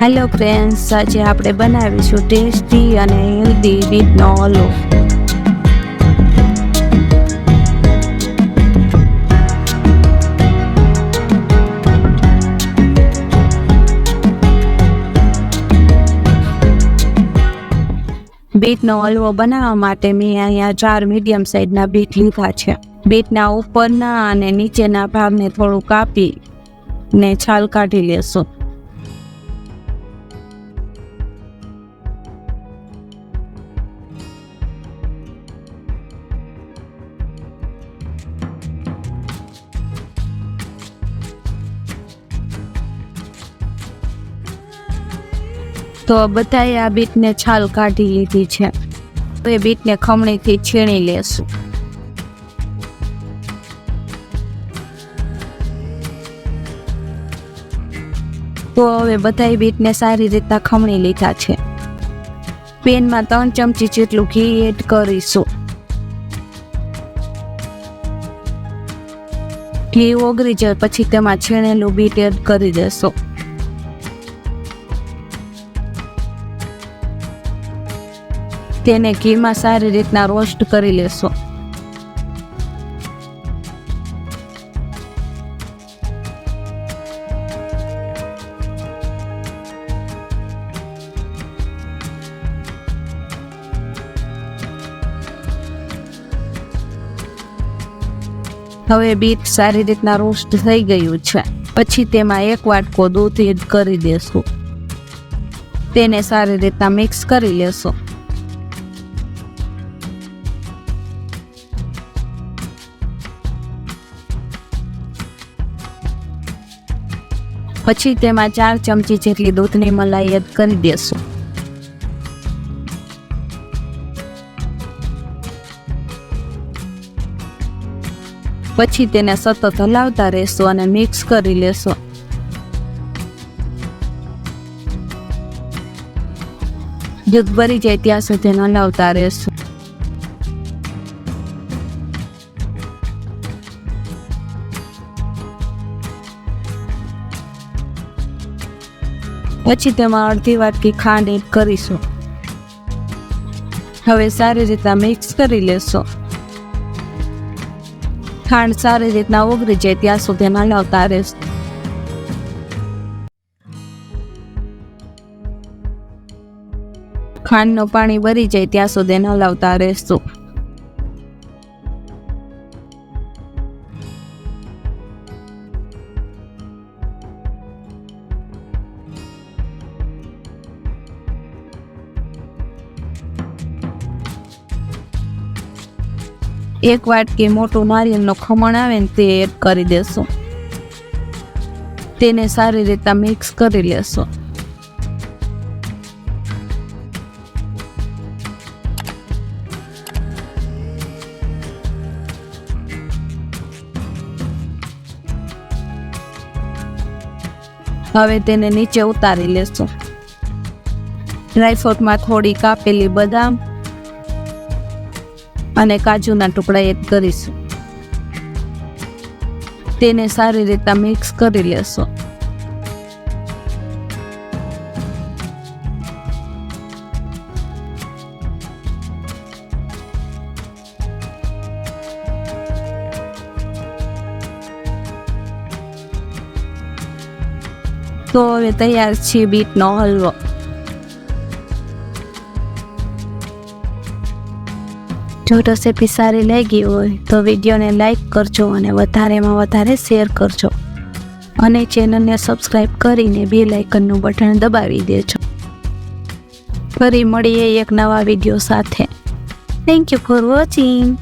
Hello friends આજે આપણે બનાવીશું ટેસ્ટી અને હેલ્ધી બીટનો હલવો બીટનો હલવો બનાવવા માટે મેં અહીંયા ચાર મીડિયમ સાઇઝના બીટ લીધા છે. બીટના ઉપરના અને નીચેના ભાગને થોડું કાપી ને છાલ કાઢી લેશું. તો બધાએ આ બીટને છાલ કાઢી લીધી છે. તો એ બીટને ખમણીથી છીણી લેશું. તો હવે બધાય બીટને સારી રીતના ખમણી લીધા છે. પેનમાં ત્રણ ચમચી જેટલું ઘી એડ કરીશું. ઘી ઓગળી જાય પછી તેમાં છીણેલું બીટ એડ કરી દેશો. તેને ઘીમાં સારી રીતના રોસ્ટ કરી લેશો. હવે બીટ સારી રીતના રોસ્ટ થઈ ગયું છે. પછી તેમાં એક વાટકો દૂધ એડ કરી દેશું. તેને સારી રીતના મિક્સ કરી લેશો. પછી તેમાં ચાર ચમચી જેટલી દૂધની મલાઈ એડ કરી દેશું. પછી તેને સતત હલાવતા રહેશો અને મિક્સ કરી લેશો. દૂધ ભરી જાય ત્યાં સુધી હલાવતા રહેશો. પછી તેમાં અડધી વાટકી ખાંડ એડ કરીશું. હવે સારી રીતના મિક્સ કરી લેશો. ખાંડ સારી રીતના ઓગળી જાય ત્યાં સુધી હલાવતા રહેશો. ખાંડનું પાણી ભરી જાય ત્યાં સુધી હલાવતા રહેશો. એક વાટકી મોટું નારિયેળનું ખમણ આવે ને તે એડ કરી દેશો. તેને સારી રીતે મિક્સ કરી લેશો. હવે તેને નીચે ઉતારી લેશો. ડ્રાયફ્રૂટમાં થોડી કાપેલી બદામ અને કાજુના ટુકડા એડ કરીશું. તેને સારી રીતે મિક્સ કરી લેશો. તો હવે તૈયાર છે બીટનો હલવો. જો રેસીપી સારી લાગી હોય તો વિડીયોને લાઇક કરજો અને વધારેમાં વધારે શેર કરજો. અને ચેનલને સબસ્ક્રાઈબ કરીને બે લાઇકનનું બટન દબાવી દેજો. ફરી મળીએ એક નવા વીડિયો સાથે. Thank you for watching